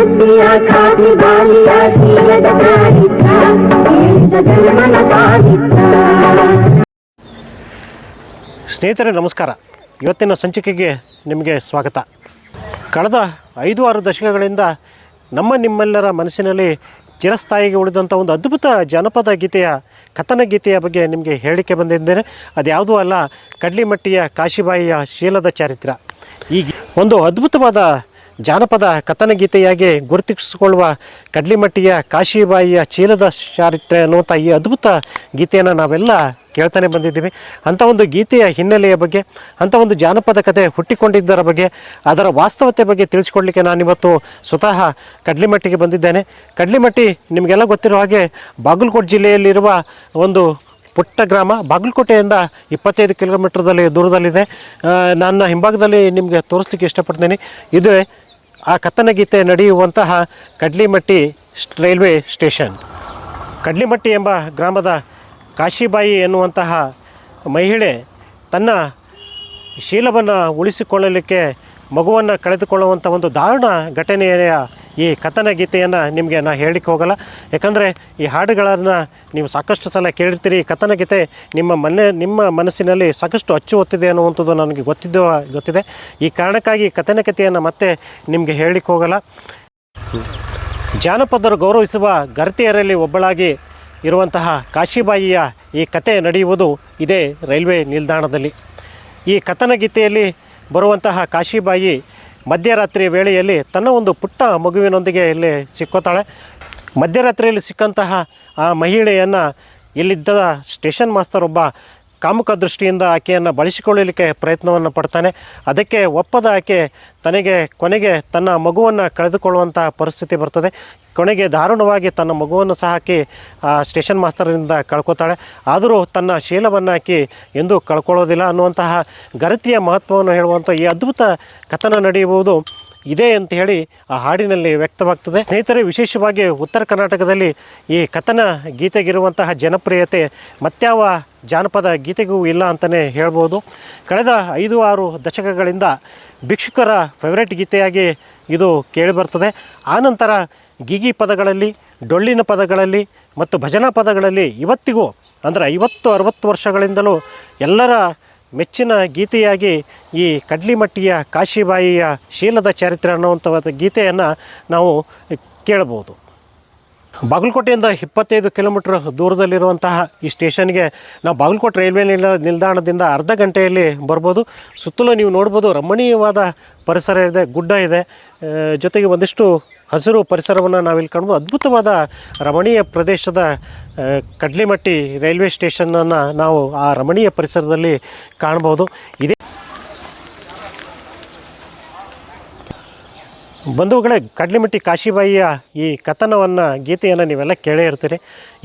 Coffee ಬಾಲಿಯ ಜೀವದ ಜನ್ಮನ ಸ್ನೇಹಿತರೆ, ನಮಸ್ಕಾರ. ಇವತ್ತಿನ ಸಂಚಿಕೆಗೆ ನಿಮಗೆ ಸ್ವಾಗತ. ಕಳೆದ ಐದು ಆರು ದಶಕಗಳಿಂದ ನಮ್ಮ ನಿಮ್ಮೆಲ್ಲರ ಮನಸ್ಸಿನಲ್ಲಿ ಚಿರಸ್ಥಾಯಿಗೆ ಉಳಿದಂಥ ಒಂದು ಅದ್ಭುತ ಜನಪದ ಗೀತೆಯ, ಕಥನ ಗೀತೆಯ ಬಗ್ಗೆ ನಿಮಗೆ ಹೇಳಿಕೆ ಬಂದಿದ್ದೇನೆ. ಅದ್ಯಾವುದೂ ಅಲ್ಲ, ಕಡ್ಲಿಮಟ್ಟಿಯ ಕಾಶಿಬಾಯಿಯ ಶೀಲದ ಚಾರಿತ್ರ. ಈ ಒಂದು ಅದ್ಭುತವಾದ ಜಾನಪದ ಕಥನಗೀತೆಯಾಗಿ ಗುರುತಿಸಿಕೊಳ್ಳುವ ಕಡ್ಲಿಮಟ್ಟಿಯ ಕಾಶಿಬಾಯಿಯ ಚೀಲದ ಚಾರಿತ್ರೆ ಅನ್ನುವಂಥ ಈ ಅದ್ಭುತ ಗೀತೆಯನ್ನು ನಾವೆಲ್ಲ ಕೇಳ್ತಾನೆ ಬಂದಿದ್ದೀವಿ. ಅಂಥ ಒಂದು ಗೀತೆಯ ಹಿನ್ನೆಲೆಯ ಬಗ್ಗೆ, ಅಂಥ ಒಂದು ಜಾನಪದ ಕಥೆ ಹುಟ್ಟಿಕೊಂಡಿದ್ದರ ಬಗ್ಗೆ, ಅದರ ವಾಸ್ತವತೆ ಬಗ್ಗೆ ತಿಳಿಸ್ಕೊಡ್ಲಿಕ್ಕೆ ನಾನಿವತ್ತು ಸ್ವತಃ ಕಡ್ಲಿಮಟ್ಟಿಗೆ ಬಂದಿದ್ದೇನೆ. ಕಡ್ಲಿಮಟ್ಟಿ ನಿಮಗೆಲ್ಲ ಗೊತ್ತಿರೋ ಹಾಗೆ ಬಾಗಲಕೋಟೆ ಜಿಲ್ಲೆಯಲ್ಲಿರುವ ಒಂದು ಪುಟ್ಟ ಗ್ರಾಮ, ಬಾಗಲಕೋಟೆಯಿಂದ ಇಪ್ಪತ್ತೈದು ಕಿಲೋಮೀಟ್ರದಲ್ಲಿ ದೂರದಲ್ಲಿದೆ. ನನ್ನ ಹಿಂಭಾಗದಲ್ಲಿ ನಿಮಗೆ ತೋರಿಸ್ಲಿಕ್ಕೆ ಇಷ್ಟಪಡ್ತೀನಿ. ಇದು ಆ ಕಥನಗೀತೆ ನಡೆಯುವಂತಹ ಕಡ್ಲಿಮಟ್ಟಿ ರೈಲ್ವೆ ಸ್ಟೇಷನ್. ಕಡ್ಲಿಮಟ್ಟಿ ಎಂಬ ಗ್ರಾಮದ ಕಾಶಿಬಾಯಿ ಎನ್ನುವಂತಹ ಮಹಿಳೆ ತನ್ನ ಶೀಲವನ್ನು ಉಳಿಸಿಕೊಳ್ಳಲಿಕ್ಕೆ ಮಗುವನ್ನು ಕಳೆದುಕೊಳ್ಳುವಂಥ ಒಂದು ದಾರುಣ ಘಟನೆಯ ಈ ಕಥನ ಗೀತೆಯನ್ನು ನಿಮಗೆ ನಾನು ಹೇಳಲಿಕ್ಕೆ ಹೋಗಲ್ಲ. ಯಾಕಂದರೆ ಈ ಹಾಡುಗಳನ್ನು ನೀವು ಸಾಕಷ್ಟು ಸಲ ಕೇಳಿರ್ತೀರಿ. ಈ ಕಥನ ಗೀತೆ ನಿಮ್ಮ ಮನೆ, ನಿಮ್ಮ ಮನಸ್ಸಿನಲ್ಲಿ ಸಾಕಷ್ಟು ಅಚ್ಚು ಒತ್ತಿದೆ ಅನ್ನುವಂಥದ್ದು ನನಗೆ ಗೊತ್ತಿದ್ದು, ಗೊತ್ತಿದೆ. ಈ ಕಾರಣಕ್ಕಾಗಿ ಕಥನ ಕಥೆಯನ್ನು ಮತ್ತೆ ನಿಮಗೆ ಹೇಳಲಿಕ್ಕೆ ಹೋಗಲ್ಲ. ಜಾನಪದರು ಗೌರವಿಸುವ ಗರ್ತಿಯರಲ್ಲಿ ಒಬ್ಬಳಾಗಿ ಇರುವಂತಹ ಕಾಶಿಬಾಯಿಯ ಈ ಕತೆ ನಡೆಯುವುದು ಇದೇ ರೈಲ್ವೆ ನಿಲ್ದಾಣದಲ್ಲಿ. ಈ ಕಥನ ಗೀತೆಯಲ್ಲಿ ಬರುವಂತಹ ಕಾಶಿಬಾಯಿ ಮಧ್ಯರಾತ್ರಿ ವೇಳೆಯಲ್ಲಿ ತನ್ನ ಒಂದು ಪುಟ್ಟ ಮಗುವಿನೊಂದಿಗೆ ಇಲ್ಲಿ ಸಿಕ್ಕೋತಾಳೆ. ಮಧ್ಯರಾತ್ರಿಯಲ್ಲಿ ಸಿಕ್ಕಂತಹ ಆ ಮಹಿಳೆಯನ್ನು ಇಲ್ಲಿದ್ದ ಸ್ಟೇಷನ್ ಮಾಸ್ತರ್ ಒಬ್ಬ ಕಾಮುಕ ದೃಷ್ಟಿಯಿಂದ ಆಕೆಯನ್ನು ಬಳಸಿಕೊಳ್ಳಲಿಕ್ಕೆ ಪ್ರಯತ್ನವನ್ನು ಪಡ್ತಾನೆ. ಅದಕ್ಕೆ ಒಪ್ಪದ ಆಕೆ ತನಗೆ, ಕೊನೆಗೆ ತನ್ನ ಮಗುವನ್ನು ಕಳೆದುಕೊಳ್ಳುವಂತಹ ಪರಿಸ್ಥಿತಿ ಬರ್ತದೆ. ಕೊನೆಗೆ ದಾರುಣವಾಗಿ ತನ್ನ ಮಗುವನ್ನು ಸಹ ಹಾಕಿ ಆ, ಸ್ಟೇಷನ್ ಮಾಸ್ತರಿಂದ ಕಳ್ಕೊತಾಳೆ. ಆದರೂ ತನ್ನ ಶೀಲವನ್ನು ಹಾಕಿ ಎಂದೂ ಕಳ್ಕೊಳ್ಳೋದಿಲ್ಲ ಅನ್ನುವಂತಹ ಗರತಿಯ ಮಹತ್ವವನ್ನು ಹೇಳುವಂಥ ಈ ಅದ್ಭುತ ಕಥನ ನಡೆಯುವುದು ಇದೆ ಅಂತ ಹೇಳಿ ಆ ಹಾಡಿನಲ್ಲಿ ವ್ಯಕ್ತವಾಗ್ತದೆ. ಸ್ನೇಹಿತರೆ, ವಿಶೇಷವಾಗಿ ಉತ್ತರ ಕರ್ನಾಟಕದಲ್ಲಿ ಈ ಕಥನ ಗೀತೆಗಿರುವಂತಹ ಜನಪ್ರಿಯತೆ ಮತ್ಯಾವ ಜಾನಪದ ಗೀತೆಗೂ ಇಲ್ಲ ಅಂತಲೇ ಹೇಳ್ಬೋದು. ಕಳೆದ ಐದು ಆರು ದಶಕಗಳಿಂದ ಭಿಕ್ಷುಕರ ಫೇವ್ರೇಟ್ ಗೀತೆಯಾಗಿ ಇದು ಕೇಳಿಬರ್ತದೆ. ಆನಂತರ ಗಿಗಿ ಪದಗಳಲ್ಲಿ, ಡೊಳ್ಳಿನ ಪದಗಳಲ್ಲಿ ಮತ್ತು ಭಜನಾ ಪದಗಳಲ್ಲಿ ಇವತ್ತಿಗೂ, ಅಂದರೆ ಐವತ್ತು, ಅರವತ್ತು ವರ್ಷಗಳಿಂದಲೂ ಎಲ್ಲರ ಮೆಚ್ಚಿನ ಗೀತೆಯಾಗಿ ಈ ಕಡ್ಲಿಮಟ್ಟಿಯ ಕಾಶಿಬಾಯಿಯ ಶೀಲದ ಚರಿತ್ರೆ ಅನ್ನುವಂಥ ಗೀತೆಯನ್ನು ನಾವು ಕೇಳಬಹುದು. ಬಾಗಲಕೋಟೆಯಿಂದ ಇಪ್ಪತ್ತೈದು ಕಿಲೋಮೀಟ್ರ್ ದೂರದಲ್ಲಿರುವಂತಹ ಈ ಸ್ಟೇಷನ್ಗೆ ನಾವು ಬಾಗಲಕೋಟೆ ರೈಲ್ವೆ ನಿಲ್ ನಿಲ್ದಾಣದಿಂದ ಅರ್ಧ ಗಂಟೆಯಲ್ಲಿ ಬರ್ಬೋದು. ಸುತ್ತಲೂ ನೀವು ನೋಡ್ಬೋದು ರಮಣೀಯವಾದ ಪರಿಸರ ಇದೆ, ಗುಡ್ಡ ಇದೆ. ಜೊತೆಗೆ ಒಂದಿಷ್ಟು ಹಸಿರು ಪರಿಸರವನ್ನು ನಾವಿಲ್ಲಿ ಕಾಣ್ಬೋದು. ಅದ್ಭುತವಾದ ರಮಣೀಯ ಪ್ರದೇಶದ ಕಡ್ಲಿಮಟ್ಟಿ ರೈಲ್ವೆ ಸ್ಟೇಷನನ್ನು ನಾವು ಆ ರಮಣೀಯ ಪರಿಸರದಲ್ಲಿ ಕಾಣ್ಬೋದು. ಇದೇ ಬಂಧುಗಳೇ, ಕಡ್ಲಿಮಟ್ಟಿ ಕಾಶಿಬಾಯಿಯ ಈ ಕಥನವನ್ನು, ಗೀತೆಯನ್ನು ನೀವೆಲ್ಲ ಕೇಳೇ ಇರ್ತೀರಿ.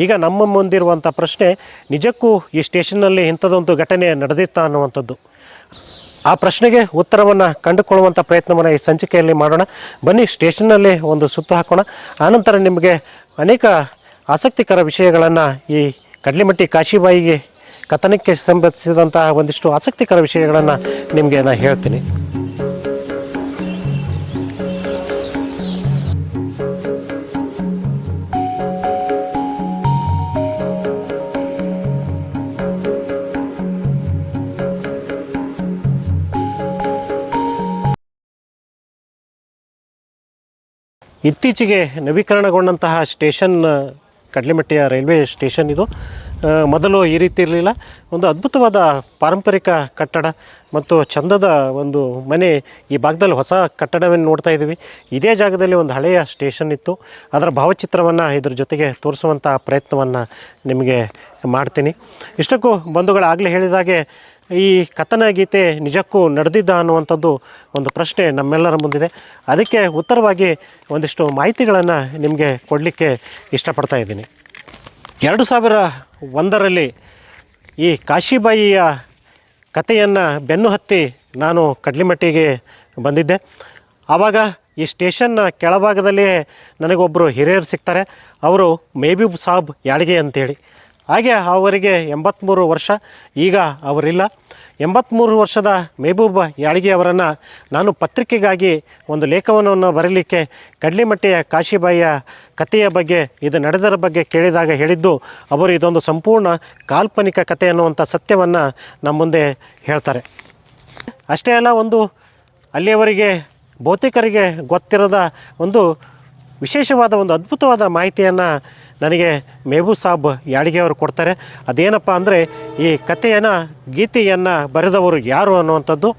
ಈಗ ನಮ್ಮ ಮುಂದಿರುವಂಥ ಪ್ರಶ್ನೆ, ನಿಜಕ್ಕೂ ಈ ಸ್ಟೇಷನ್ನಲ್ಲಿ ಇಂಥದ್ದೊಂದು ಘಟನೆ ನಡೆದಿತ್ತಾ ಅನ್ನುವಂಥದ್ದು. ಆ ಪ್ರಶ್ನೆಗೆ ಉತ್ತರವನ್ನು ಕಂಡುಕೊಳ್ಳುವಂಥ ಪ್ರಯತ್ನವನ್ನು ಈ ಸಂಚಿಕೆಯಲ್ಲಿ ಮಾಡೋಣ. ಬನ್ನಿ ಸ್ಟೇಷನ್ನಲ್ಲಿ ಒಂದು ಸುತ್ತು ಹಾಕೋಣ. ಆನಂತರ ನಿಮಗೆ ಅನೇಕ ಆಸಕ್ತಿಕರ ವಿಷಯಗಳನ್ನು ಈ ಕಡ್ಲಿಮಟ್ಟಿ ಕಾಶಿಬಾಯಿಗೆ ಕಥನಕ್ಕೆ ಸಂಬಂಧಿಸಿದಂತಹ ಒಂದಿಷ್ಟು ಆಸಕ್ತಿಕರ ವಿಷಯಗಳನ್ನು ನಿಮಗೆ ನಾನು ಹೇಳ್ತೀನಿ. ಇತ್ತೀಚೆಗೆ ನವೀಕರಣಗೊಂಡಂತಹ ಸ್ಟೇಷನ್, ಕಡಲೆಮಟ್ಟಿಯ ರೈಲ್ವೆ ಸ್ಟೇಷನ್ ಇದು. ಮೊದಲು ಈ ರೀತಿ ಇರಲಿಲ್ಲ. ಒಂದು ಅದ್ಭುತವಾದ ಪಾರಂಪರಿಕ ಕಟ್ಟಡ ಮತ್ತು ಚಂದದ ಒಂದು ಮನೆ ಈ ಭಾಗದಲ್ಲಿ ಹೊಸ ಕಟ್ಟಡವನ್ನು ನೋಡ್ತಾ ಇದ್ದೀವಿ. ಇದೇ ಜಾಗದಲ್ಲಿ ಒಂದು ಹಳೆಯ ಸ್ಟೇಷನ್ ಇತ್ತು. ಅದರ ಭಾವಚಿತ್ರವನ್ನು ಇದ್ರ ಜೊತೆಗೆ ತೋರಿಸುವಂಥ ಪ್ರಯತ್ನವನ್ನು ನಿಮಗೆ ಮಾಡ್ತೀನಿ. ಇಷ್ಟಕ್ಕೂ ಬಂಧುಗಳಾಗಲೇ ಹೇಳಿದಾಗೆ ಈ ಕಥನ ಗೀತೆ ನಿಜಕ್ಕೂ ನಡೆದಿದ್ದ ಅನ್ನುವಂಥದ್ದು ಒಂದು ಪ್ರಶ್ನೆ ನಮ್ಮೆಲ್ಲರ ಮುಂದಿದೆ. ಅದಕ್ಕೆ ಉತ್ತರವಾಗಿ ಒಂದಿಷ್ಟು ಮಾಹಿತಿಗಳನ್ನು ನಿಮಗೆ ಕೊಡಲಿಕ್ಕೆ ಇಷ್ಟಪಡ್ತಾ ಇದ್ದೀನಿ. ಎರಡು ಸಾವಿರ ಒಂದರಲ್ಲಿ ಈ ಕಾಶಿಬಾಯಿಯ ಕಥೆಯನ್ನು ಬೆನ್ನು ಹತ್ತಿ ನಾನು ಕಡ್ಲಿಮಟ್ಟಿಗೆ ಬಂದಿದ್ದೆ. ಆವಾಗ ಈ ಸ್ಟೇಷನ್ನ ಕೆಳಭಾಗದಲ್ಲಿಯೇ ನನಗೊಬ್ಬರು ಹಿರಿಯರು ಸಿಗ್ತಾರೆ. ಅವರು ಮೇಬಿ ಸಾಬ್ ಯಾಳಿಗೆ ಅಂತೇಳಿ. ಹಾಗೆ ಅವರಿಗೆ ಎಂಬತ್ತ್ಮೂರು ವರ್ಷ ಈಗ ಅವರಿಲ್ಲ. ಎಂಬತ್ತ್ಮೂರು ವರ್ಷದ ಮೇಬೂಬ ಯಾಳಿಗೆ ಅವರನ್ನು ನಾನು ಪತ್ರಿಕೆಗಾಗಿ ಒಂದು ಲೇಖನವನ್ನು ಬರಲಿಕ್ಕೆ ಕಡ್ಲಿಮಟ್ಟೆಯ ಕಾಶಿಬಾಯಿಯ ಕಥೆಯ ಬಗ್ಗೆ, ಇದು ನಡೆದರ ಬಗ್ಗೆ ಕೇಳಿದಾಗ ಹೇಳಿದ್ದು, ಅವರು ಇದೊಂದು ಸಂಪೂರ್ಣ ಕಾಲ್ಪನಿಕ ಕಥೆ ಅನ್ನುವಂಥ ಸತ್ಯವನ್ನು ನಮ್ಮ ಮುಂದೆ ಹೇಳ್ತಾರೆ. ಅಷ್ಟೇ ಅಲ್ಲ, ಒಂದು ಅಲ್ಲಿಯವರಿಗೆ ಭೌತಿಕರಿಗೆ ಗೊತ್ತಿರದ ಒಂದು ವಿಶೇಷವಾದ ಒಂದು ಅದ್ಭುತವಾದ ಮಾಹಿತಿಯನ್ನು ನನಗೆ ಮೆಹಬೂಬ್ ಸಾಬ್ ಯಾಡಿಗೆ ಅವರು ಕೊಡ್ತಾರೆ. ಅದೇನಪ್ಪ ಅಂದರೆ ಈ ಕಥೆಯನ್ನು, ಗೀತೆಯನ್ನು ಬರೆದವರು ಯಾರು ಅನ್ನುವಂಥದ್ದು.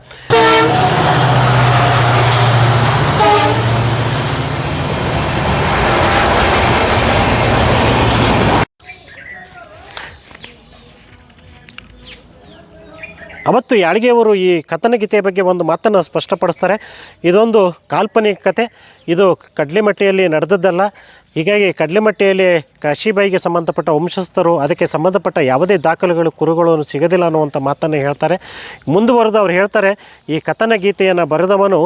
ಅವತ್ತು ಯಾಳಿಗೆಯವರು ಈ ಕಥನಗೀತೆಯ ಬಗ್ಗೆ ಒಂದು ಮಾತನ್ನು ಸ್ಪಷ್ಟಪಡಿಸ್ತಾರೆ. ಇದೊಂದು ಕಾಲ್ಪನಿಕ ಕತೆ. ಇದು ಕಡ್ಲೆಮಟ್ಟಿಯಲ್ಲಿ ನಡೆದದ್ದಲ್ಲ. ಹೀಗಾಗಿ ಕಡಲೆಮಟ್ಟೆಯಲ್ಲಿ ಕಾಶಿಬಾಯಿಗೆ ಸಂಬಂಧಪಟ್ಟ ವಂಶಸ್ಥರು ಅದಕ್ಕೆ ಸಂಬಂಧಪಟ್ಟ ಯಾವುದೇ ದಾಖಲೆಗಳು ಕುರುಗಳು ಸಿಗೋದಿಲ್ಲ ಅನ್ನುವಂಥ ಮಾತನ್ನು ಹೇಳ್ತಾರೆ. ಮುಂದುವರೆದು ಅವ್ರು ಹೇಳ್ತಾರೆ, ಈ ಕಥನ ಗೀತೆಯನ್ನು ಬರೆದವನು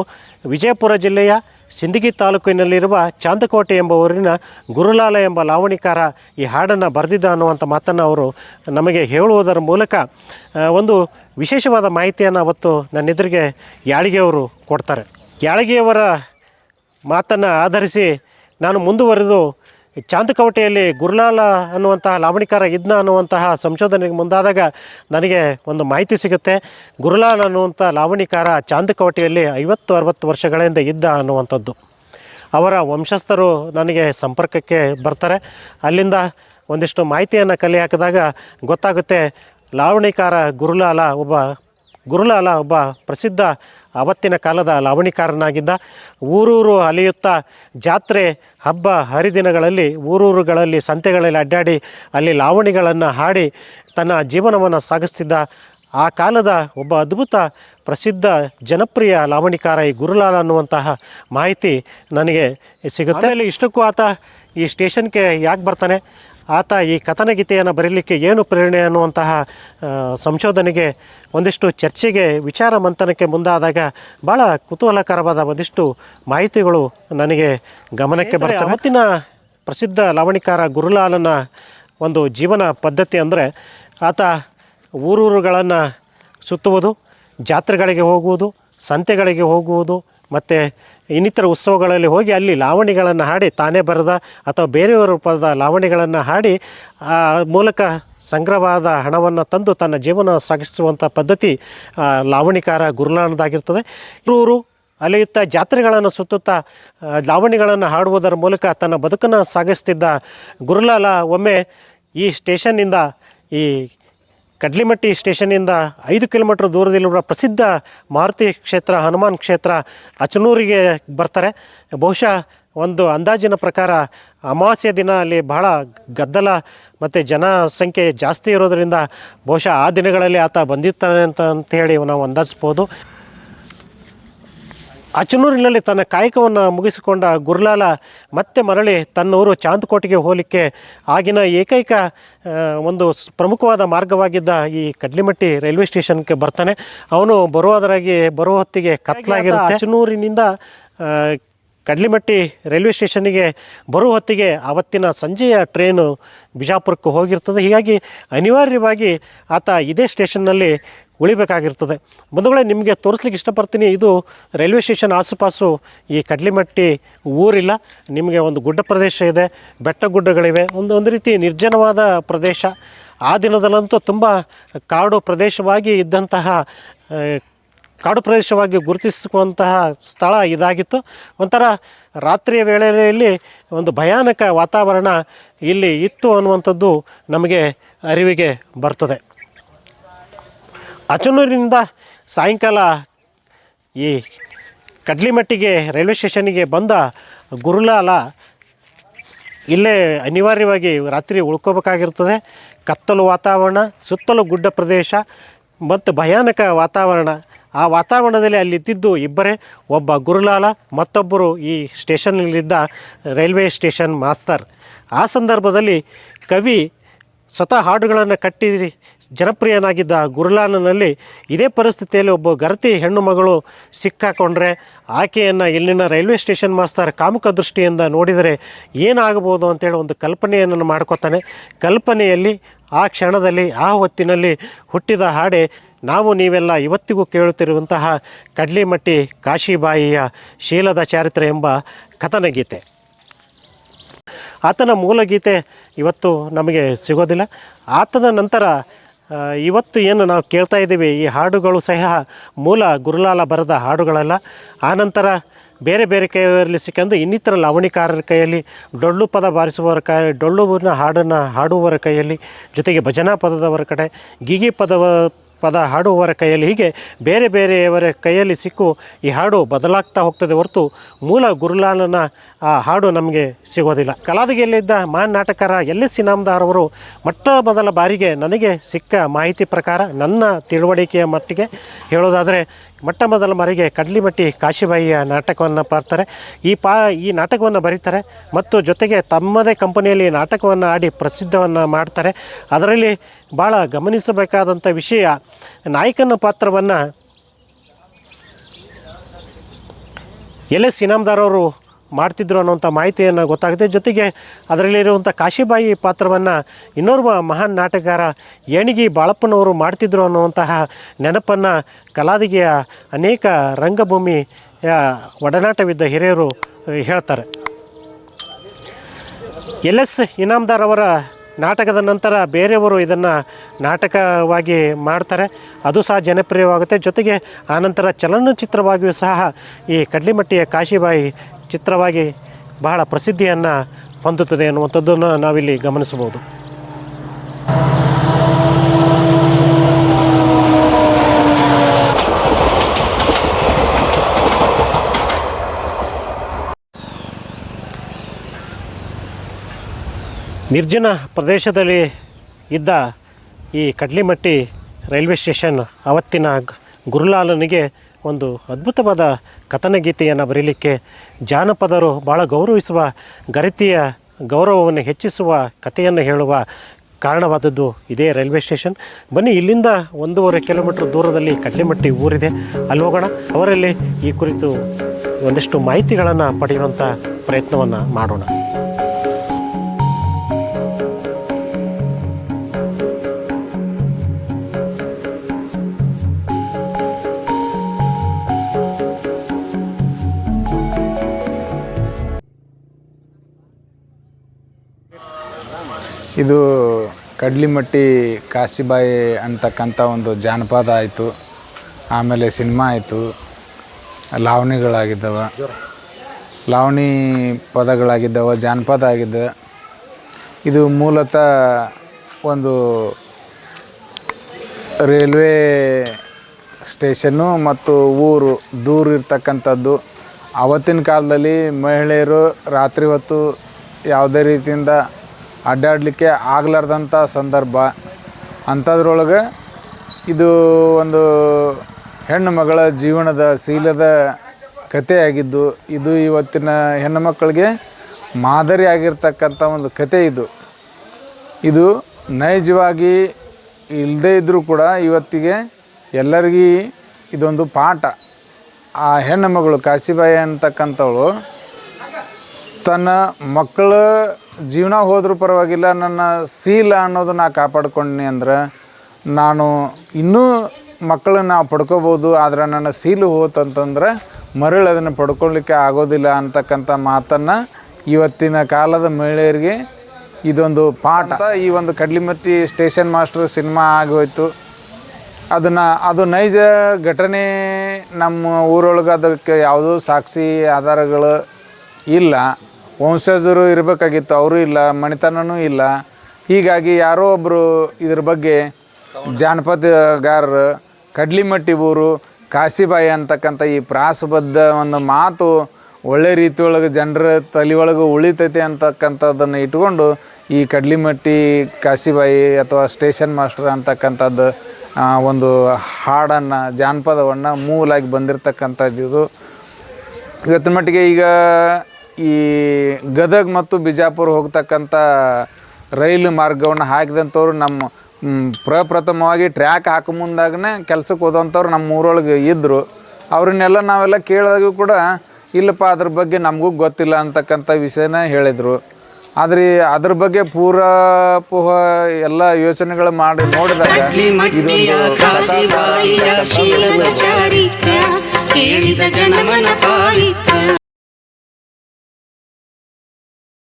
ವಿಜಯಪುರ ಜಿಲ್ಲೆಯ ಸಿಂದಗಿ ತಾಲೂಕಿನಲ್ಲಿರುವ ಚಾಂದಕೋಟೆ ಎಂಬ ಊರಿನ ಗುರುಲಾಲ ಎಂಬ ಲಾವಣಿಕಾರ ಈ ಹಾಡನ್ನು ಬರೆದಿದ್ದ ಅನ್ನುವಂಥ ಮಾತನ್ನು ಅವರು ನಮಗೆ ಹೇಳುವುದರ ಮೂಲಕ ಒಂದು ವಿಶೇಷವಾದ ಮಾಹಿತಿಯನ್ನು ಅವತ್ತು ನನ್ನೆದುರಿಗೆ ಯಾಳಿಗೆಯವರು ಕೊಡ್ತಾರೆ. ಯಾಳಿಗೆಯವರ ಮಾತನ್ನು ಆಧರಿಸಿ ನಾನು ಮುಂದುವರೆದು ಚಾಂದಕವಟೆಯಲ್ಲಿ ಗುರುಲಾಲ ಅನ್ನುವಂತಹ ಲಾವಣಿಕಾರ ಇದ್ನ ಅನ್ನುವಂತಹ ಸಂಶೋಧನೆಗೆ ಮುಂದಾದಾಗ ನನಗೆ ಒಂದು ಮಾಹಿತಿ ಸಿಗುತ್ತೆ. ಗುರುಲಾಲ್ ಅನ್ನುವಂಥ ಲಾವಣಿಕಾರ ಚಾಂದಕವಟೆಯಲ್ಲಿ ಐವತ್ತು ಅರವತ್ತು ವರ್ಷಗಳಿಂದ ಇದ್ದ ಅನ್ನುವಂಥದ್ದು. ಅವರ ವಂಶಸ್ಥರು ನನಗೆ ಸಂಪರ್ಕಕ್ಕೆ ಬರ್ತಾರೆ. ಅಲ್ಲಿಂದ ಒಂದಿಷ್ಟು ಮಾಹಿತಿಯನ್ನು ಕಲೆ ಹಾಕಿದಾಗ ಗೊತ್ತಾಗುತ್ತೆ, ಲಾವಣಿಕಾರ ಗುರುಲಾಲ ಒಬ್ಬ ಗುರುಲಾಲ ಒಬ್ಬ ಪ್ರಸಿದ್ಧ ಅವತ್ತಿನ ಕಾಲದ ಲಾವಣಿಕಾರನಾಗಿದ್ದ ಊರೂರು ಅಲೆಯುತ್ತಾ ಜಾತ್ರೆ ಹಬ್ಬ ಹರಿದಿನಗಳಲ್ಲಿ ಊರೂರುಗಳಲ್ಲಿ ಸಂತೆಗಳಲ್ಲಿ ಅಡ್ಡಾಡಿ ಅಲ್ಲಿ ಲಾವಣಿಗಳನ್ನು ಹಾಡಿ ತನ್ನ ಜೀವನವನ್ನು ಸಾಗಿಸ್ತಿದ್ದ ಆ ಕಾಲದ ಒಬ್ಬ ಅದ್ಭುತ ಪ್ರಸಿದ್ಧ ಜನಪ್ರಿಯ ಲಾವಣಿಕಾರ ಈ ಗುರುಲಾಲ ಅನ್ನುವಂತಹ ಮಾಹಿತಿ ನನಗೆ ಸಿಗುತ್ತೆ. ಅಲ್ಲಿ ಇಷ್ಟಕ್ಕೂ ಆತ ಈ ಸ್ಟೇಷನ್ಗೆ ಯಾಕೆ ಬರ್ತಾನೆ? ಆತ ಈ ಕಥನಗೀತೆಯನ್ನು ಬರೀಲಿಕ್ಕೆ ಏನು ಪ್ರೇರಣೆ ಅನ್ನುವಂತಹ ಸಂಶೋಧನೆಗೆ ಒಂದಿಷ್ಟು ಚರ್ಚೆಗೆ ವಿಚಾರ ಮಂಥನಕ್ಕೆ ಮುಂದಾದಾಗ ಭಾಳ ಕುತೂಹಲಕರವಾದ ಒಂದಿಷ್ಟು ಮಾಹಿತಿಗಳು ನನಗೆ ಗಮನಕ್ಕೆ ಬರ್ತವೆ ಮತ್ತಿನ ಪ್ರಸಿದ್ಧ ಲಾವಣಿಕಾರ ಗುರುಲಾಲನ ಒಂದು ಜೀವನ ಪದ್ಧತಿ ಅಂದರೆ ಆತ ಊರೂರುಗಳನ್ನು ಸುತ್ತುವುದು ಜಾತ್ರೆಗಳಿಗೆ ಹೋಗುವುದು ಸಂತೆಗಳಿಗೆ ಹೋಗುವುದು ಮತ್ತು ಇನ್ನಿತರ ಉತ್ಸವಗಳಲ್ಲಿ ಹೋಗಿ ಅಲ್ಲಿ ಲಾವಣಿಗಳನ್ನು ಹಾಡಿ, ತಾನೇ ಬರೆದ ಅಥವಾ ಬೇರೆಯವರ ಪದ ಲಾವಣಿಗಳನ್ನು ಹಾಡಿ, ಆ ಮೂಲಕ ಸಂಗ್ರಹವಾದ ಹಣವನ್ನು ತಂದು ತನ್ನ ಜೀವನ ಸಾಗಿಸುವಂಥ ಪದ್ಧತಿ ಲಾವಣಿಕಾರ ಗುರುಲಾನದಾಗಿರ್ತದೆ ಇವರು ಅಲೆಯುತ್ತ ಜಾತ್ರೆಗಳನ್ನು ಸುತ್ತುತ್ತಾ ಲಾವಣಿಗಳನ್ನು ಹಾಡುವುದರ ಮೂಲಕ ತನ್ನ ಬದುಕನ್ನು ಸಾಗಿಸ್ತಿದ್ದ ಗುರುಲಾಲ ಒಮ್ಮೆ ಈ ಸ್ಟೇಷನ್ನಿಂದ ಈ ಕಡ್ಲಿಮಟ್ಟಿ ಸ್ಟೇಷನ್ನಿಂದ ಐದು ಕಿಲೋಮೀಟ್ರ್ ದೂರದಲ್ಲಿರುವ ಪ್ರಸಿದ್ಧ ಮಾರುತಿ ಕ್ಷೇತ್ರ, ಹನುಮಾನ್ ಕ್ಷೇತ್ರ ಅಚನೂರಿಗೆ ಬರ್ತಾರೆ. ಬಹುಶಃ ಒಂದು ಅಂದಾಜಿನ ಪ್ರಕಾರ ಅಮಾವಾಸ್ಯ ದಿನ ಅಲ್ಲಿ ಬಹಳ ಗದ್ದಲ ಮತ್ತು ಜನಸಂಖ್ಯೆ ಜಾಸ್ತಿ ಇರೋದರಿಂದ ಬಹುಶಃ ಆ ದಿನಗಳಲ್ಲಿ ಆತ ಬಂದಿರ್ತಾನೆ ಅಂತ ಹೇಳಿ ನಾವು ಅಂದಾಜಿಸ್ಬೋದು. ಅಚನೂರಿನಲ್ಲಿ ತನ್ನ ಕಾಯಕವನ್ನು ಮುಗಿಸಿಕೊಂಡ ಗುರುಲಾಲ ಮತ್ತೆ ಮರಳಿ ತನ್ನೂರು ಚಾಂದ್ಕೋಟೆಗೆ ಹೋಗಲಿಕ್ಕೆ ಆಗಿನ ಏಕೈಕ ಒಂದು ಪ್ರಮುಖವಾದ ಮಾರ್ಗವಾಗಿದ್ದ ಈ ಕಡ್ಲಿಮಟ್ಟಿ ರೈಲ್ವೆ ಸ್ಟೇಷನ್ಗೆ ಬರ್ತಾನೆ. ಅವನು ಬರುವುದರಾಗಿ, ಬರುವ ಹೊತ್ತಿಗೆ ಕತ್ಲಾಗಿರುತ್ತೆ ಅಚನೂರಿನಿಂದ ಕಡ್ಲಿಮಟ್ಟಿ ರೈಲ್ವೆ ಸ್ಟೇಷನ್ನಿಗೆ ಬರುವ ಹೊತ್ತಿಗೆ ಆವತ್ತಿನ ಸಂಜೆಯ ಟ್ರೈನು ಬಿಜಾಪುರಕ್ಕೆ ಹೋಗಿರ್ತದೆ. ಹೀಗಾಗಿ ಅನಿವಾರ್ಯವಾಗಿ ಆತ ಇದೇ ಸ್ಟೇಷನ್ನಲ್ಲಿ ಉಳಿಬೇಕಾಗಿರ್ತದೆ. ಬಂಧುಗಳೇ, ನಿಮಗೆ ತೋರಿಸ್ಲಿಕ್ಕೆ ಇಷ್ಟಪಡ್ತೀನಿ, ಇದು ರೈಲ್ವೆ ಸ್ಟೇಷನ್ ಆಸುಪಾಸು ಈ ಕಡ್ಲಿಮಟ್ಟಿ ಊರಿಲ್ಲ. ನಿಮಗೆ ಒಂದು ಗುಡ್ಡ ಪ್ರದೇಶ ಇದೆ, ಬೆಟ್ಟ ಗುಡ್ಡಗಳಿವೆ, ಒಂದು ಒಂದು ರೀತಿ ನಿರ್ಜನವಾದ ಪ್ರದೇಶ. ಆ ದಿನದಲ್ಲಂತೂ ತುಂಬ ಕಾಡು ಪ್ರದೇಶವಾಗಿ ಇದ್ದಂತಹ ಕಾಡು ಪ್ರದೇಶವಾಗಿ ಗುರುತಿಸುವಂತಹ ಸ್ಥಳ ಇದಾಗಿತ್ತು. ಒಂಥರ ರಾತ್ರಿಯ ವೇಳೆಯಲ್ಲಿ ಒಂದು ಭಯಾನಕ ವಾತಾವರಣ ಇಲ್ಲಿ ಇತ್ತು ಅನ್ನುವಂಥದ್ದು ನಮಗೆ ಅರಿವಿಗೆ ಬರ್ತದೆ. ಅಚನೂರಿನಿಂದ ಸಾಯಂಕಾಲ ಈ ಕಡ್ಲಿಮಟ್ಟಿಗೆ ರೈಲ್ವೆ ಸ್ಟೇಷನ್ನಿಗೆ ಬಂದ ಗುರುಲಾಲ ಇಲ್ಲೇ ಅನಿವಾರ್ಯವಾಗಿ ರಾತ್ರಿ ಉಳ್ಕೋಬೇಕಾಗಿರ್ತದೆ ಕತ್ತಲು ವಾತಾವರಣ, ಸುತ್ತಲೂ ಗುಡ್ಡ ಪ್ರದೇಶ ಮತ್ತು ಭಯಾನಕ ವಾತಾವರಣ. ಆ ವಾತಾವರಣದಲ್ಲಿ ಅಲ್ಲಿದ್ದಿದ್ದು ಇಬ್ಬರೇ, ಒಬ್ಬ ಗುರುಲಾಲ, ಮತ್ತೊಬ್ಬರು ಈ ಸ್ಟೇಷನ್ನಲ್ಲಿದ್ದ ರೈಲ್ವೆ ಸ್ಟೇಷನ್ ಮಾಸ್ತರ್. ಆ ಸಂದರ್ಭದಲ್ಲಿ ಕವಿ ಸ್ವತಃ ಹಾಡುಗಳನ್ನು ಕಟ್ಟಿ ಜನಪ್ರಿಯನಾಗಿದ್ದ ಗುರುಲಾನನಲ್ಲಿ ಇದೇ ಪರಿಸ್ಥಿತಿಯಲ್ಲಿ ಒಬ್ಬ ಗರತಿ ಹೆಣ್ಣು ಮಗಳು ಸಿಕ್ಕಾಕೊಂಡ್ರೆ ಆಕೆಯನ್ನು ಇಲ್ಲಿನ ರೈಲ್ವೆ ಸ್ಟೇಷನ್ ಮಾಸ್ತರ್ ಕಾಮುಕ ದೃಷ್ಟಿಯಿಂದ ನೋಡಿದರೆ ಏನಾಗಬಹುದು ಅಂತೇಳಿ ಒಂದು ಕಲ್ಪನೆಯನ್ನು ಮಾಡ್ಕೋತಾನೆ. ಕಲ್ಪನೆಯಲ್ಲಿ ಆ ಕ್ಷಣದಲ್ಲಿ, ಆ ಹೊತ್ತಿನಲ್ಲಿ ಹುಟ್ಟಿದ ಹಾಡೆ ನಾವು ನೀವೆಲ್ಲ ಇವತ್ತಿಗೂ ಕೇಳುತ್ತಿರುವಂತಹ ಕಡ್ಲಿಮಟ್ಟಿ ಕಾಶಿಬಾಯಿಯ ಶೀಲದ ಚಾರಿತ್ರೆ ಎಂಬ ಕಥನಗೀತೆ. ಆತನ ಮೂಲಗೀತೆ ಇವತ್ತು ನಮಗೆ ಸಿಗೋದಿಲ್ಲ. ಆತನ ನಂತರ ಇವತ್ತು ಏನು ನಾವು ಕೇಳ್ತಾ ಇದ್ದೀವಿ, ಈ ಹಾಡುಗಳು ಸಹ ಮೂಲ ಗುರುಲಾಲ ಬರೆದ ಹಾಡುಗಳಲ್ಲ. ಆನಂತರ ಬೇರೆ ಬೇರೆ ಕೈಯಲ್ಲಿ ಸಿಕ್ಕಂದು ಇನ್ನಿತರ ಲಾವಣಿಕಾರರ ಕೈಯಲ್ಲಿ, ಡೊಳ್ಳು ಪದ ಬಾರಿಸುವವರ ಕೈ ಡೊಳ್ಳುವಿನ ಹಾಡನ್ನು ಹಾಡುವವರ ಕೈಯಲ್ಲಿ, ಜೊತೆಗೆ ಭಜನಾ ಪದದವರ ಕಡೆ, ಗೀಗಿ ಪದವ ಪದ ಹಾಡುವವರ ಕೈಯಲ್ಲಿ ಹೀಗೆ ಬೇರೆ ಬೇರೆಯವರ ಕೈಯಲ್ಲಿ ಸಿಕ್ಕು ಈ ಹಾಡು ಬದಲಾಗ್ತಾ ಹೋಗ್ತದೆ ಹೊರತು ಮೂಲ ಗುರುಲಾಲನ ಆ ಹಾಡು ನಮಗೆ ಸಿಗೋದಿಲ್ಲ. ಕಲಾದಗಿಯಲ್ಲಿದ್ದ ಮಹಾನ್ ನಾಟಕರ ಎಲ್ ಎಸ್ ಇನಾಮದಾರ್ ಅವರು ಮೊಟ್ಟ ಮೊದಲ ಬಾರಿಗೆ ನನಗೆ ಸಿಕ್ಕ ಮಾಹಿತಿ ಪ್ರಕಾರ ನನ್ನ ತಿಳುವಳಿಕೆಯ ಮಟ್ಟಿಗೆ ಹೇಳೋದಾದರೆ ಮೊಟ್ಟ ಮೊದಲ ಮರಿಗೆ ಕಡ್ಲಿಮಟ್ಟಿ ಕಾಶಿಬಾಯಿಯ ನಾಟಕವನ್ನು ಪಾಡ್ತಾರೆ. ಈ ಪಾ, ಈ ನಾಟಕವನ್ನು ಬರೀತಾರೆ ಮತ್ತು ಜೊತೆಗೆ ತಮ್ಮದೇ ಕಂಪನಿಯಲ್ಲಿ ನಾಟಕವನ್ನು ಆಡಿ ಪ್ರಸಿದ್ಧವನ್ನು ಮಾಡ್ತಾರೆ. ಅದರಲ್ಲಿ ಭಾಳ ಗಮನಿಸಬೇಕಾದಂಥ ವಿಷಯ, ನಾಯಕನ ಪಾತ್ರವನ್ನು ಎಲ್ ಎಸ್ ಇನಾಮದಾರ್ ಅವರು ಮಾಡ್ತಿದ್ರು ಅನ್ನೋಂಥ ಮಾಹಿತಿಯನ್ನು ಗೊತ್ತಾಗುತ್ತೆ. ಜೊತೆಗೆ ಅದರಲ್ಲಿರುವಂಥ ಕಾಶಿಬಾಯಿ ಪಾತ್ರವನ್ನು ಇನ್ನೋರ್ವ ಮಹಾನ್ ನಾಟಕಕಾರ ಏಣಿಗಿ ಬಾಳಪ್ಪನವರು ಮಾಡ್ತಿದ್ರು ಅನ್ನುವಂತಹ ನೆನಪನ್ನು ಕಲಾದಿಗೆಯ ಅನೇಕ ರಂಗಭೂಮಿ ಒಡನಾಟವಿದ್ದ ಹಿರಿಯರು ಹೇಳ್ತಾರೆ. ಎಲ್ ಎಸ್ ಇನಾಮದಾರ್ ಅವರ ನಾಟಕದ ನಂತರ ಬೇರೆಯವರು ಇದನ್ನು ನಾಟಕವಾಗಿ ಮಾಡ್ತಾರೆ. ಅದು ಸಹ ಜನಪ್ರಿಯವಾಗುತ್ತೆ. ಜೊತೆಗೆ ಆನಂತರ ಚಲನಚಿತ್ರವಾಗಿಯೂ ಸಹ ಈ ಕಡ್ಲಿಮಟ್ಟಿಯ ಕಾಶಿಬಾಯಿ ಚಿತ್ರವಾಗಿ ಬಹಳ ಪ್ರಸಿದ್ಧಿಯನ್ನು ಹೊಂದುತ್ತದೆ ಅನ್ನುವಂಥದ್ದನ್ನು ನಾವಿಲ್ಲಿ ಗಮನಿಸಬಹುದು. ನಿರ್ಜನ ಪ್ರದೇಶದಲ್ಲಿ ಇದ್ದ ಈ ಕಡ್ಲಿಮಟ್ಟಿ ರೈಲ್ವೆ ಸ್ಟೇಷನ್ ಅವತ್ತಿನ ಗ್- ಗುರುಲಾಲನಿಗೆ ಒಂದು ಅದ್ಭುತವಾದ ಕಥನಗೀತೆಯನ್ನು ಬರೀಲಿಕ್ಕೆ ಜಾನಪದರು ಭಾಳ ಗೌರವಿಸುವ, ಗರಿತಿಯ ಗೌರವವನ್ನು ಹೆಚ್ಚಿಸುವ ಕಥೆಯನ್ನು ಹೇಳುವ ಕಾರಣವಾದದ್ದು ಇದೇ ರೈಲ್ವೆ ಸ್ಟೇಷನ್. ಬನ್ನಿ, ಇಲ್ಲಿಂದ ಒಂದೂವರೆ ಕಿಲೋಮೀಟ್ರ್ ದೂರದಲ್ಲಿ ಕಡ್ಲಿಮಟ್ಟಿ ಊರಿದೆ. ಅಲ್ಲಿ ಹೋಗೋಣ. ಅವರಲ್ಲಿ ಈ ಕುರಿತು ಒಂದಿಷ್ಟು ಮಾಹಿತಿಗಳನ್ನು ಪಡೆಯುವಂಥ ಪ್ರಯತ್ನವನ್ನು ಮಾಡೋಣ. ಇದು ಕಡ್ಲಿಮಟ್ಟಿ ಕಾಶಿಬಾಯಿ ಅಂತಕ್ಕಂಥ ಒಂದು ಜಾನಪದ ಆಯಿತು. ಆಮೇಲೆ ಸಿನಿಮಾ ಆಯಿತು. ಲಾವಣಿಗಳಾಗಿದ್ದವ. ಲಾವಣಿ ಪದಗಳಾಗಿದ್ದವ, ಜಾನಪದ ಆಗಿದ್ದ ಇದು ಮೂಲತಃ ಒಂದು ರೈಲ್ವೆ ಸ್ಟೇಷನ್ನು ಮತ್ತು ಊರು ದೂರ ಇರ್ತಕ್ಕಂಥದ್ದು. ಆವತ್ತಿನ ಕಾಲದಲ್ಲಿ ಮಹಿಳೆಯರು ರಾತ್ರಿ ಹೊತ್ತು ಯಾವುದೇ ರೀತಿಯಿಂದ ಅಡ್ಡಾಡಲಿಕ್ಕೆ ಆಗ್ಲಾರ್ದಂಥ ಸಂದರ್ಭ. ಅಂಥದ್ರೊಳಗೆ ಇದು ಒಂದು ಹೆಣ್ಣು ಮಗಳ ಜೀವನದ ಶೀಲದ ಕಥೆಯಾಗಿದ್ದು, ಇದು ಇವತ್ತಿನ ಹೆಣ್ಣು ಮಕ್ಕಳಿಗೆ ಮಾದರಿ ಆಗಿರ್ತಕ್ಕಂಥ ಒಂದು ಕತೆ ಇದು. ಇದು ನೈಜವಾಗಿ ಇಲ್ಲದೇ ಇದ್ದರೂ ಕೂಡ ಇವತ್ತಿಗೆ ಎಲ್ಲರಿಗೂ ಇದೊಂದು ಪಾಠ. ಆ ಹೆಣ್ಣು ಮಗಳು ಕಾಶಿಬಾಯಿ ಅಂತಕ್ಕಂಥವಳು ತನ್ನ ಮಕ್ಕಳ ಜೀವನ ಹೋದರೂ ಪರವಾಗಿಲ್ಲ, ನನ್ನ ಸೀಲ ಅನ್ನೋದು ನಾ ಕಾಪಾಡ್ಕೊಂಡ್ನಿ ಅಂದ್ರೆ ನಾನು ಇನ್ನೂ ಮಕ್ಕಳನ್ನ ನಾವು ಪಡ್ಕೋಬೋದು, ಆದರೆ ನನ್ನ ಸೀಲು ಹೋತಂತಂದ್ರೆ ಮರಳು ಅದನ್ನು ಪಡ್ಕೊಳ್ಳಿಕ್ಕೆ ಆಗೋದಿಲ್ಲ ಅಂತಕ್ಕಂಥ ಮಾತನ್ನು ಇವತ್ತಿನ ಕಾಲದ ಮಹಿಳೆಯರಿಗೆ ಇದೊಂದು ಪಾಠ. ಈ ಒಂದು ಕಡ್ಲಿಮಟ್ಟಿ ಸ್ಟೇಷನ್ ಮಾಸ್ಟರ್ ಸಿನಿಮಾ ಆಗೋಯ್ತು. ಅದನ್ನು, ಅದು ನೈಜ ಘಟನೆ ನಮ್ಮ ಊರೊಳಗೆ ಅದಕ್ಕೆ ಯಾವುದೂ ಸಾಕ್ಷಿ ಆಧಾರಗಳು ಇಲ್ಲ. ವಂಶಜರು ಇರಬೇಕಾಗಿತ್ತು, ಅವರು ಇಲ್ಲ, ಮಣಿತನನೂ ಇಲ್ಲ. ಹೀಗಾಗಿ ಯಾರೋ ಒಬ್ಬರು ಇದ್ರ ಬಗ್ಗೆ ಜಾನಪದಗಾರರು, ಕಡ್ಲಿಮಟ್ಟಿ ಊರು, ಕಾಶಿಬಾಯಿ ಅಂತಕ್ಕಂಥ ಈ ಪ್ರಾಸಬದ್ಧ ಒಂದು ಮಾತು ಒಳ್ಳೆ ರೀತಿಯೊಳಗೆ ಜನರ ತಲೆಯೊಳಗೆ ಉಳಿತೈತೆ ಅಂತಕ್ಕಂಥದ್ದನ್ನು ಇಟ್ಕೊಂಡು ಈ ಕಡ್ಲಿಮಟ್ಟಿ, ಕಾಶಿಬಾಯಿ ಅಥವಾ ಸ್ಟೇಷನ್ ಮಾಸ್ಟರ್ ಅಂತಕ್ಕಂಥದ್ದು ಒಂದು ಹಾಡನ್ನು ಜಾನಪದವನ್ನು ಮೂಲಾಗಿ ಬಂದಿರತಕ್ಕಂಥದ್ದು. ಇವತ್ತಿನ ಮಟ್ಟಿಗೆ ಈಗ ಈ ಗದಗ ಮತ್ತು ಬಿಜಾಪುರ ಹೋಗ್ತಕ್ಕಂಥ ರೈಲು ಮಾರ್ಗವನ್ನು ಹಾಕಿದಂಥವ್ರು ನಮ್ಮ ಪ್ರಪ್ರಥಮವಾಗಿ ಟ್ರ್ಯಾಕ್ ಹಾಕೋ ಮುಂದಾಗನೇ ಕೆಲ್ಸಕ್ಕೆ ಹೋದಂಥವ್ರು ನಮ್ಮ ಊರೊಳಗೆ ಇದ್ದರು ಅವ್ರನ್ನೆಲ್ಲ ನಾವೆಲ್ಲ ಕೇಳಿದಾಗೂ ಕೂಡ ಇಲ್ಲಪ್ಪ ಅದ್ರ ಬಗ್ಗೆ ನಮಗೂ ಗೊತ್ತಿಲ್ಲ ಅಂತಕ್ಕಂಥ ವಿಷಯನ ಹೇಳಿದರು. ಆದರೆ ಅದ್ರ ಬಗ್ಗೆ ಪೂರಾಪುಹ ಎಲ್ಲ ಯೋಚನೆಗಳು ಮಾಡಿ ನೋಡಿದಾಗ ಇದೊಂದು